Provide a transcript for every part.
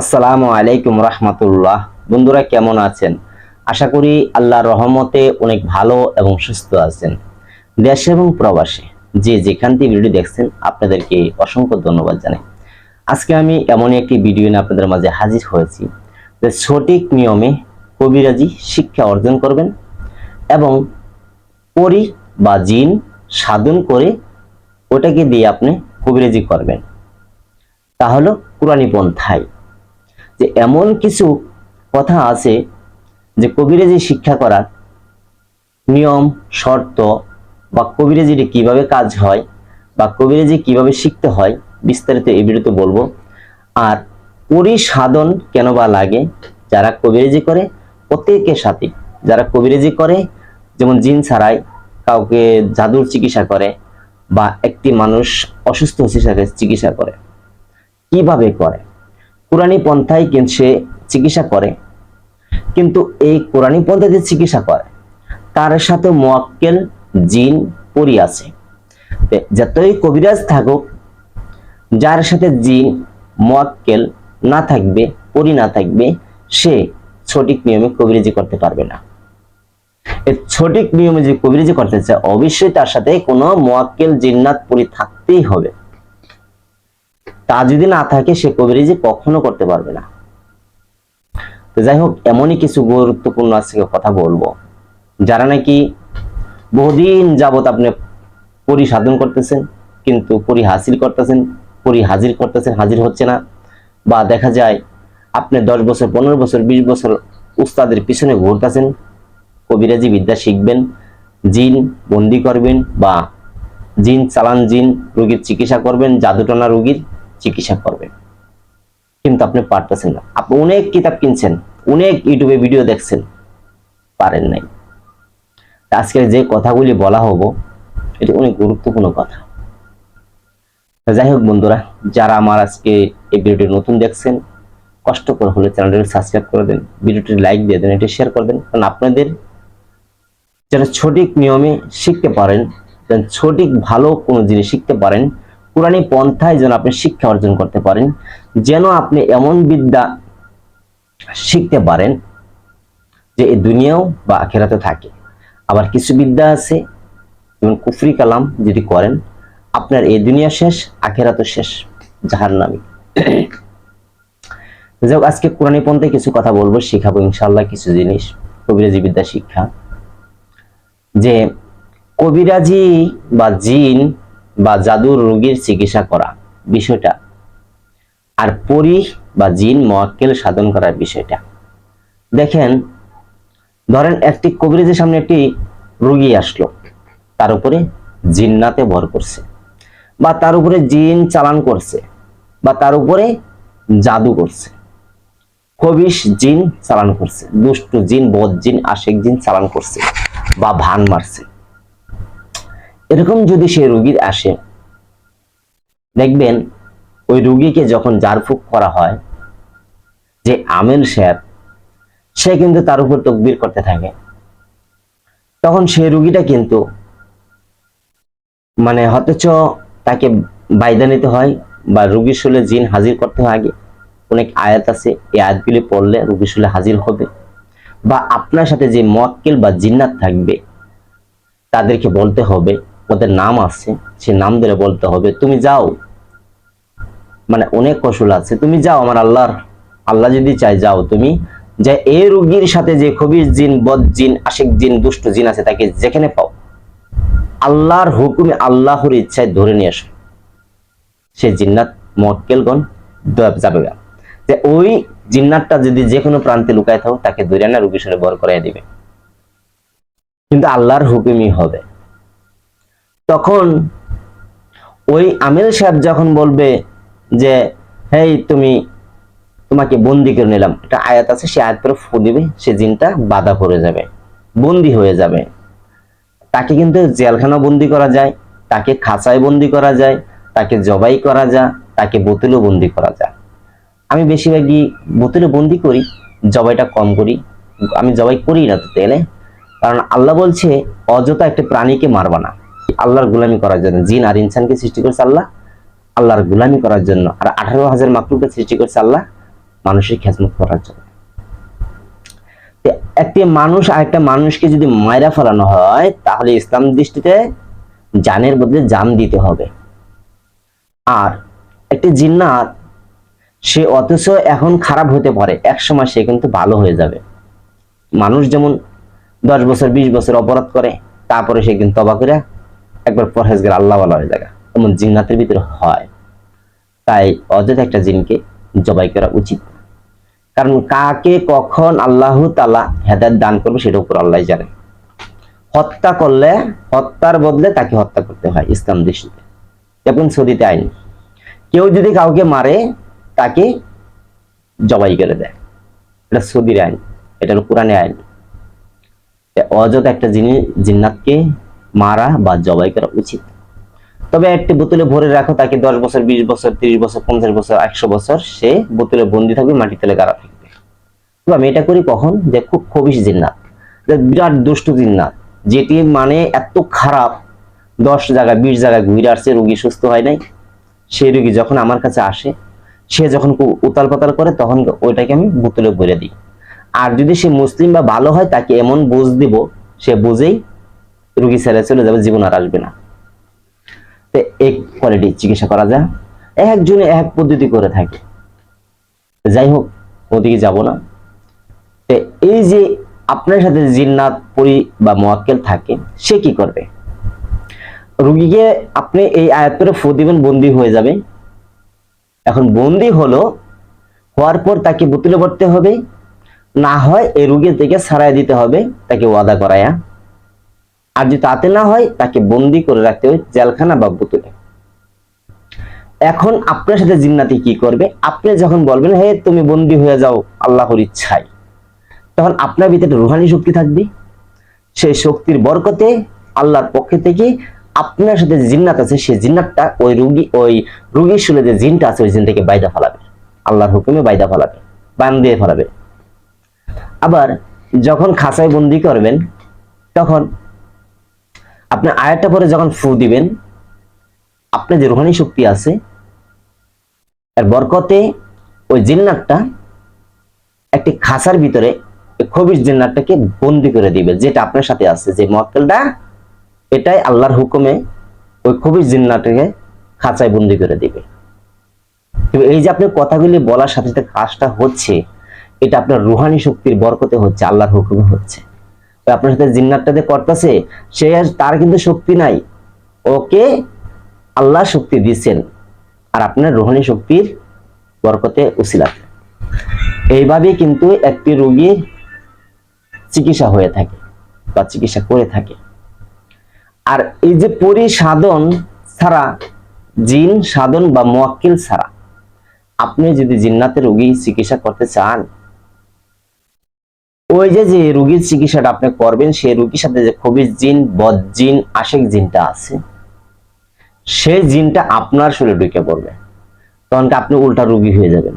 আসসালামু আলাইকুম রহমতুল্লাহ। বন্ধুরা, কেমন আছেন? আশা করি আল্লাহর রহমতে অনেক ভালো এবং সুস্থ আছেন। দেশে এবং প্রবাসে যে যেখান থেকে ভিডিও দেখছেন, আপনাদেরকে অসংখ্য ধন্যবাদ জানাই। আজকে আমি এমন একটি ভিডিও নিয়ে আপনাদের মাঝে হাজির হয়েছি। যে সঠিক নিয়মে কবিরাজি শিক্ষা অর্জন করবেন এবং পরি বা জিন সাধন করে ওটাকে দিয়ে আপনি কবিরাজি করবেন। তা হলো কোরআনী পন্থায়। যে এমন কিছু কথা আছে যে কবিরাজি শিক্ষা করার নিয়ম, শর্ত বা কবিরাজিটি কীভাবে কাজ হয় বা কবিরাজি কীভাবে শিখতে হয় বিস্তারিত এই ভিডিওতে বলব। আর পরিসাধন কেন বা লাগে? যারা কবিরাজি করে, প্রত্যেকের সাথে। যারা কবিরাজি করে, যেমন জিন ছাড়াই কাউকে জাদুর চিকিৎসা করে বা একটি মানুষ অসুস্থ হচ্ছে চিকিৎসা করে। কীভাবে করে? কোরআনী পন্থায় কিন্তু সে চিকিৎসা করে। কিন্তু এই কোরআনী পন্থাতে চিকিৎসা করে, তার সাথে মোয়াক্কেল জিন পরি আছে। যতই কবিরাজ থাকুক, যার সাথে জিন, মোয়াক্কেল না থাকবে, পরি না থাকবে, সে সঠিক নিয়মে কবিরাজি করতে পারবে না। সঠিক নিয়মে যে কবিরাজি করতে চায়, অবশ্যই তার সাথে কোনো মোয়াক্কেল জিন্নাত পরি থাকতেই হবে। তা যদি না থাকে, সে কবিরাজি কখনো করতে পারবে না। তো যাই হোক, এমনই কিছু গুরুত্বপূর্ণ আজকে কথা বলব, যারা নাকি বহুদিন যাবত আপনি পরি সাধন করতেছেন, কিন্তু পরি হাসিল করতেছেন, পরি হাজির করতেছেন, হাজির হচ্ছে না, বা দেখা যায় আপনি দশ বছর, পনেরো বছর, বিশ বছর উস্তাদের পিছনে ঘুরতেছেন, কবিরাজি বিদ্যা শিখবেন, জিন বন্দি করবেন, বা জিন চালান জিন রোগীর চিকিৎসা করবেন, জাদুটনা রোগীর চিকিৎসা করবেন। কিন্তু আপনি পারতেছেন না। আপনি অনেক কিতাব কিনছেন, অনেক ইউটিউবে ভিডিও দেখছেন, পারেন নাই। তা আজকে যে কথাগুলি বলা হব, এটা অনেক গুরুত্বপূর্ণ কথা। যাই হোক বন্ধুরা, যারা আমার আজকে এই ভিডিওটি নতুন দেখছেন, কষ্ট করে হলে চ্যানেলটি সাবস্ক্রাইব করে দেন, ভিডিওটি লাইক দিয়ে দেন, এটি শেয়ার করবেন কারণ আপনাদের যারা সঠিক নিয়মে শিখতে পারেন সঠিক ভালো কোনো জিনিস শিখতে পারেন কোরআনী পন্থায় যেন আপনি শিক্ষা অর্জন করতে পারেন, যেন আপনি এমন বিদ্যা শিখতে পারেন যে এই দুনিয়াও বা আখেরাতে থাকে। আবার কিছু বিদ্যা আছে, যেমন কুফরি কালাম যদি করেন, আপনার এই দুনিয়া শেষ, আখেরাতও শেষ জাহার নামে যাই আজকে কোরআনী পন্থায় কিছু কথা বলব, শিখাবো ইনশাল্লাহ কিছু জিনিস, কবিরাজি বিদ্যা শিক্ষা। যে কবিরাজি বা জিন বা জাদুর রোগীর চিকিৎসা করা বিষয়টা। আর পরি বা জিন মোয়াক্কেল সাধন করার বিষয়টা। দেখেন, ধরেন একটি কবিরাজের সামনে একটি রোগী আসলো, তার উপরে জিন্নাতে ভর করছে বা তার উপরে জিন চালান করছে বা তার উপরে জাদু করছে। খবিশ জিন চালান করছে, দুষ্ট জিন, বদ জিন, আশেক জিন চালান করছে বা ভান মারছে। এরকম যদি সে রুগীর আসে, দেখবেন ওই রুগীকে যখন জারফুক করা হয়, যে আমেল সাহেব সে কিন্তু তার উপর তকবির করতে থাকে। তখন সে রুগীটা কিন্তু মানে অথচ তাকে বাইদা নিতে হয় বা রুগীর শুলে জিন হাজির করতে হয় আগে। অনেক আয়াত আছে, এই আয়াতগুলি পড়লে রুগীর শুলে হাজির হবে। বা আপনার সাথে যে মোয়াক্কেল বা জিন্নাত থাকবে, তাদেরকে বলতে হবে ওদের নাম আছে সে নাম ধরে বলতে হবে, তুমি যাও। মানে অনেক কৌশল আছে, তুমি যাও, আমার আল্লাহর, আল্লাহ যদি চাই যাও তুমি। যে এই রোগীর সাথে যে খবির জিন, বদ জিন, আশিক জিন, দুষ্ট জিন আছে, তাকে যেখানে পাও, আল্লাহর হুকুমে আল্লাহর ইচ্ছায় ধরে নিয়ে আসো। সে জিন্নাত মক্কেলগণ যাবে না। যে ওই জিন্নাতটা যদি যে কোনো প্রান্তে লুকায় থাকো, তাকে ধরে না রুগীর সাথে বর করাই দিবে। কিন্তু আল্লাহর হুকুমই হবে। তখন ওই আমিল সাহেব যখন বলবে যে, হেই, তুমি তোমাকে বন্দি করে নিলাম। একটা আয়াত আছে, সে আয়াত করে ফু দিবে, সে জিনটা বাধা পড়ে যাবে, বন্দি হয়ে যাবে। তাকে কিন্তু জেলখানা বন্দি করা যায়, তাকে খাঁচায় বন্দি করা যায়, তাকে জবাই করা যায় তাকে বোতলেও বন্দি করা যায় আমি বেশিরভাগই বোতলে বন্দি করি, জবাইটা কম করি। আমি জবাই করি না তো তেলে, কারণ আল্লাহ বলছে, অযথা একটা প্রাণীকে মারবা না। আল্লাহর গুলামি করার জন্য। জিন আর ইনসানকে সৃষ্টি করেছে আল্লাহ। আল্লাহর গুলামি করার জন্য। আর আঠারো হাজার মাকলুকে সৃষ্টি করেছে আল্লাহ মানুষের খেজমত করার জন্য। একটি মানুষ আর একটা মানুষকে যদি মায়েরা ফেলানো হয়, তাহলে ইসলাম দৃষ্টিতে জানের বদলে জান দিতে হবে। আর একটি জিন্নাত, সে অথচ এখন খারাপ হতে পারে। এক সময় সে কিন্তু ভালো হয়ে যাবে। মানুষ যেমন দশ বছর, বিশ বছর অপরাধ করে, তারপরে সে কিন্তু তবা করে একবার পরহেজগার আল্লাহ হয়ে যায় এমন জিন্নাতের ভিতরে হয়। তাই অযথা একটা জিনকে জবাই করা উচিত। কারণ কাকে কখন আল্লাহ তালা হেদায়ত দান করবে সেটা উপর আল্লাহ জানে। হত্যা করলে, হত্যার বদলে তাকে হত্যা করতে হয় ইসলাম দৃষ্টিতে। এখন সৌদিতে আইন। কেউ যদি কাউকে মারে, তাকে জবাই করে দেয়। এটা সৌদির আইন। এটা হলো কোরআনে আইন। অযথা একটা জিনিস জিন্নাতকে মারা বা জবাই করা উচিত। তবে একটি বোতলে ভরে রাখো, তাকে দশ বছর, বিশ বছর, তিরিশ বছর, পঞ্চাশ বছর, একশো বছর, সে বোতলে বন্দি থাকবে মাটি তলে গাড়া থাকবে। তো আমি এটা করি কখন? যে খুব খবিস জিন্নাত বিরাট দুষ্টু জিন্নাত, যেটি মানে এত খারাপ, দশ জায়গায়, বিশ জায়গায় ঘুরে আসছে, রুগী সুস্থ হয় নাই। সেই রুগী যখন আমার কাছে আসে, সে যখন খুব উতাল পাতাল করে, তখন ওইটাকে আমি বোতলে ভরে দিই। আর যদি সে মুসলিম বা ভালো হয়, তাকে এমন বুঝ দিব, সে বুঝেই রুগী ছেড়ে চলে যাবে, জীবন আর আসবে না। তো এক কোয়ালিটি চিকিৎসা করা যায়, একজনে এক পদ্ধতি করে থাকে। যাই হোক, ওদিকে যাব না। তো এই যে আপনার সাথে জিন্নাত, পরি বা মোয়াক্কেল থাকে, সে কি করবে? রুগীকে আপনি এই আয়াত ফু দিবেন, বন্দি হয়ে যাবে। এখন বন্দি হলো, হওয়ার পর তাকে বোতলে পড়তে হবে। না হয় এই রুগীর থেকে সারাই দিতে হবে, তাকে ওয়াদা করায়া। আর যদি তাতে না হয়, তাকে বন্দি করে রাখতে হবে জেলখানা বা বোতলে। এখন আপনার সাথে জিন্নাতি কি করবে? আপনি যখন বলবেন, হে, তুমি বন্দি হয়ে যাও আল্লাহর ইচ্ছায়, তখন আপনার ভিতরে রুহানি শক্তি থাকবে। সেই শক্তির বরকতে আল্লাহর পক্ষে থেকে আপনার সাথে জিন্নাত আছে, সেই জিন্নাতটা ওই রুগী, ওই রুগীর শুলে যে জিনটা আছে, ওই জিন থেকে বাইদা ফেলাবে। আল্লাহর হুকুমে বাইদা ফেলাবে, বান দিয়ে ফেলাবে। আবার যখন খাঁচায় বন্দি করবেন, তখন আপনি আয়াতটা পরে যখন ফু দিবেন, আপনার যে রোহানি শক্তি আছে, এর বরকতে ওই জিন্নাতটা একটি খাঁচার ভিতরে খবির জিন্নাতটাকে বন্দি করে দিবে, যেটা আপনার সাথে আছে, যে মক্কেলটা, এটাই আল্লাহর হুকুমে ওই খবির জিন্নাতটাকে খাঁচায় বন্দি করে দিবে। এই যে আপনি কথাগুলি বলার সাথে সাথে কাজটা হচ্ছে, এটা আপনার রুহানি শক্তির বরকতে হচ্ছে, আল্লাহর হুকুমে হচ্ছে। আপনার সাথে জিন্নাতটা যে করতেছে, সে তার কিন্তু শক্তি নাই। ওকে আল্লাহ শক্তি দিচ্ছেন আর আপনার রোহানি শক্তির বরকতে উসিলাতে। এইভাবে কিন্তু একটি রোগীর চিকিৎসা হয়ে থাকে বা চিকিৎসা করে থাকে। আর এই যে পরিসাধন ছাড়া, জিন সাধন বা মোয়াক্কিল ছাড়া, আপনি যদি জিন্নাতের রোগী চিকিৎসা করতে চান ওই যে যে রোগীর চিকিৎসাটা আপনি করবেন, সেই রোগীর সাথে যে খুবই জিন, বদ জিন আশেক জিনটা আছে, সেই জিনটা আপনার শরীরে ঢুকে পড়বে। তখন আপনি উল্টা রোগী হয়ে যাবেন।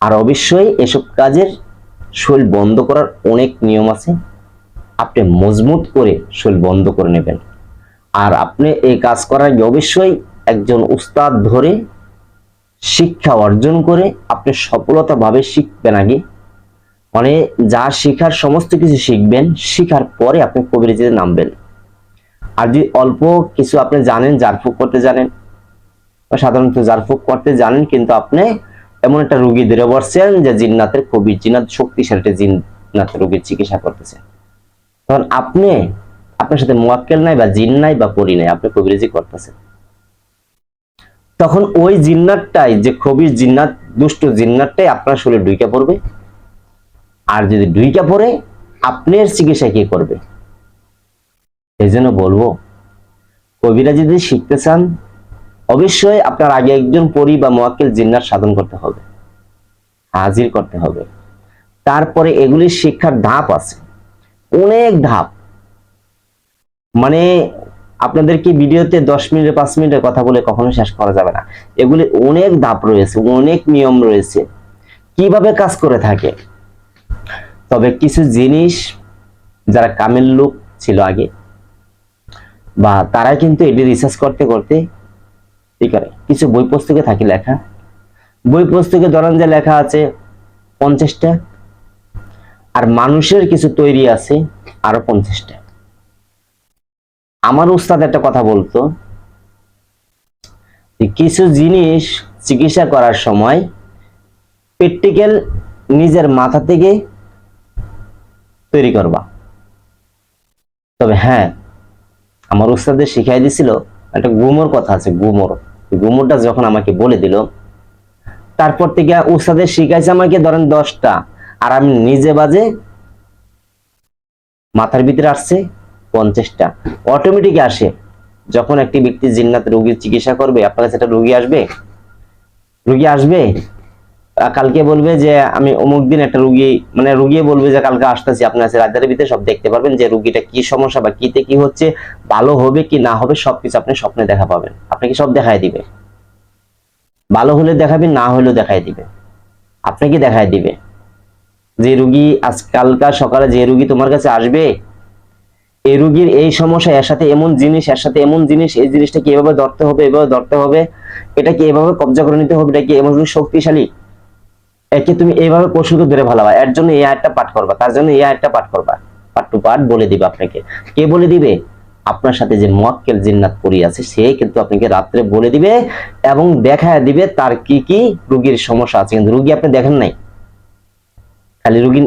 আর অবশ্যই এসব কাজের শরীর বন্ধ করার অনেক নিয়ম আছে। আপনি মজবুত করে শরীর বন্ধ করে নেবেন। আর আপনি এই কাজ করার অবশ্যই একজন উস্তাদ ধরে শিক্ষা অর্জন করে আপনি সফলতাভাবে শিখবেন আগে। মানে যা শেখার সমস্ত কিছু শিখবেন, শিখার পরে আপনি কবিরাজিতে নামবেন। আর যদি অল্প কিছু আপনি জানেন, জারফুক করতে জানেন, বা সাধারণত জারফুক করতে জানেন, কিন্তু আপনি এমন একটা রুগী ধরে বসছেন যে জিন্নাতের কবির জিন্নাত, শক্তিশালী একটা জিন্নাতের রোগীর চিকিৎসা করতেছেন তখন আপনি, আপনার সাথে মোয়াক্কেল নাই বা জিন নাই বা পরি নাই, আপনি কবিরাজি করতেছেন। তখন ওই জিন্নাতটাই, যে কবির জিন্নাত, দুষ্ট জিন্নাতটাই আপনার শরীরে ঢুকে পড়বে। আর যদি দুইটা পড়ে, আপনার চিকিৎসা কে করবে? এই জন্য বলব, কবিরা যদি শিখতে চান, অবশ্যই আপনার আগে একজন পরি বা মোয়াক্কেল জিন্নার সাধন করতে হবে, হাজির করতে হবে। তারপরে এগুলির শিক্ষার ধাপ আছে, অনেক ধাপ। মানে আপনাদেরকে ভিডিওতে দশ মিনিটে পাঁচ মিনিটের কথা বলে কখনো শেষ করা যাবে না। এগুলি অনেক ধাপ রয়েছে, অনেক নিয়ম রয়েছে। কীভাবে কাজ করে থাকে? তবে কিছু জিনিস যারা কামেল লোক ছিল আগে, বা তারা কিন্তু এটি রিসার্চ করতে করতে কি করে? কিছু বই পুস্তকে থাকে লেখা। বই পুস্তকে ধরেন যে লেখা আছে পঞ্চাশটা, আর মানুষের কিছু তৈরি আছে আরও পঞ্চাশটা। আমার উস্তাদ একটা কথা বলতো কিছু জিনিস চিকিৎসা করার সময় প্র্যাকটিক্যাল নিজের মাথা থেকে তৈরি করবা। তবে হ্যাঁ আমার উস্তাদের শিখাই দিছিল, একটা গুমর কথা আছে, গুমর। গুমরটা যখন আমাকে বলে দিল, তারপর থেকে উস্তাদের শিখাইছে আমাকে ধরেন দশটা, আর আমি নিজে বাজে মাথার ভিতরে আসছে পঞ্চাশটা। অটোমেটিক আসে। যখন একটি ব্যক্তি জিন্নাত রোগীর চিকিৎসা করবে, আপনার কাছে একটা রোগী আসবে? রোগী আসবে? কালকে বলবে যে আমি অমুক দিন একটা রুগী মানে রুগী বলবে যে কালকে আসতেছি আপনার কাছে রাতের ভিতরে সব দেখতে পারবেন যে রুগীটা কি সমস্যা বা কিতে কি হচ্ছে, ভালো হবে কি না হবে সবকিছু আপনি স্বপ্নে দেখা পাবেন। আপনাকে সব দেখায় দিবে? ভালো হলে দেখাবে না হলেও দেখায় দিবে। আপনাকে দেখায় দিবে? যে রুগী আজকালকার সকালে যে রুগী তোমার কাছে আসবে এই রুগীর এই সমস্যা, এর সাথে এমন জিনিস, এর সাথে এমন জিনিস, এই জিনিসটাকে এভাবে ধরতে হবে, এভাবে ধরতে হবে এটাকে এভাবে কবজা করে নিতে হবে, এটা কি এমন শক্তিশালী? একে তুমি এইভাবে পশুকে ধরে ভালোবা। এর জন্য এই আয়টা পাঠ করবা। তার জন্য এই আয়টা পাঠ করবা। পাঠ টু পাঠ বলে দিবে আপনাকে। কে বলে দিবে? আপনার সাথে যে মোয়াক্কেল জিন্নাত পড়ি আছে, সে কিন্তু আপনাকে রাত্রে বলে দিবে এবং দেখায় দিবে তার কি কি রুগীর সমস্যা আছে। কিন্তু রুগী আপনি দেখেন নাই? খালি রুগী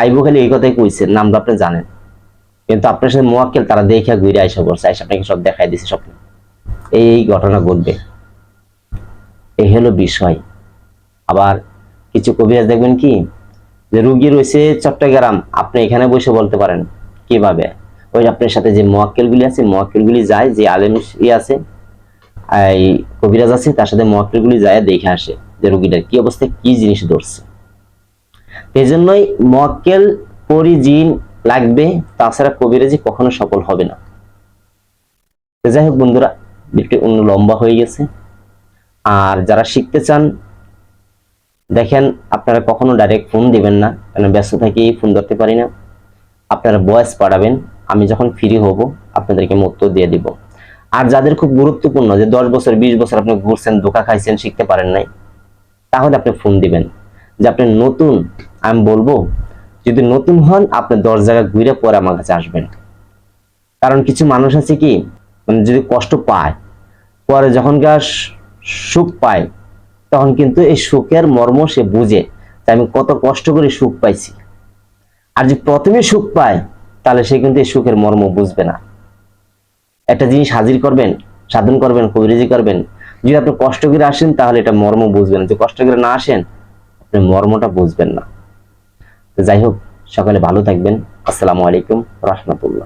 আইবো খালি এই কথাই কইছে, নামটা আপনি জানেন। কিন্তু আপনার সাথে মোয়াক্কেল তারা দেখে ঘুরে আইসা করছে আইসা, আপনাকে সব দেখাই দিছে স্বপ্নে। এই ঘটনা ঘটবে। এই হলো বিষয়। আবার কিছু কবিরাজ দেখবেন কি? যে রুগী রয়েছে চট্টগ্রাম, আপনি এখানে বসে বলতে পারেন, কীভাবে? ওই আপনার সাথে যে মোয়াক্কেল গুলি আছে মোয়াক্কেল গুলি যায়, যে আলেম ই আছে, এই কবিরাজ আছে, তার সাথে মোয়াক্কেল গুলি যায়, দেখে আসে যে রুগীটার কি অবস্থায় কি জিনিস ধরছে। এই জন্যই মোয়াক্কেল পরি জিন লাগবে, তাছাড়া কবিরাজি কখনো সফল হবে না। যাই হোক বন্ধুরা, ভিডিওটি অন্য লম্বা হয়ে গেছে। আর যারা শিখতে চান দেখেন, আপনারা কখনো ডাইরেক্ট ফোন দিবেন না কারণ ব্যস্ত থাকি ফোন ধরতে পারি না। আপনারা ভয়েস পাঠাবেন, আমি যখন ফ্রি হব, আপনাদেরকে উত্তর দিয়ে দিব। আর যাদের খুব গুরুত্বপূর্ণ, যে দশ বছর, বিশ বছর আপনি ঘুরছেন, ধোকা খাইছেন, শিখতে পারেন নাই, তাহলে আপনি ফোন দিবেন। যে আপনি নতুন, আমি বলব, যদি নতুন হন, আপনি দশ জায়গায় ঘুরে পরে আমার কাছে আসবেন। কারণ কিছু মানুষ আছে কি মানে যদি কষ্ট পায়, পরে যখন সুখ পায় তখন কিন্তু এই সুখের মর্ম সে বুঝে। যে আমি কত কষ্ট করে সুখ পাইছি। আর যে প্রথমে সুখ পায়, তাহলে সে কিন্তু এই সুখের মর্ম বুঝবে না। একটা জিনিস হাজির করবেন, সাধন করবেন কবিরাজি করবেন। যদি আপনি কষ্ট করে আসেন, তাহলে এটা মর্ম বুঝবেন। যে কষ্ট করে না আসেন, আপনি মর্মটা বুঝবেন না। যাই হোক, সকালে ভালো থাকবেন। আসসালামু আলাইকুম, রহমতুল্লাহ।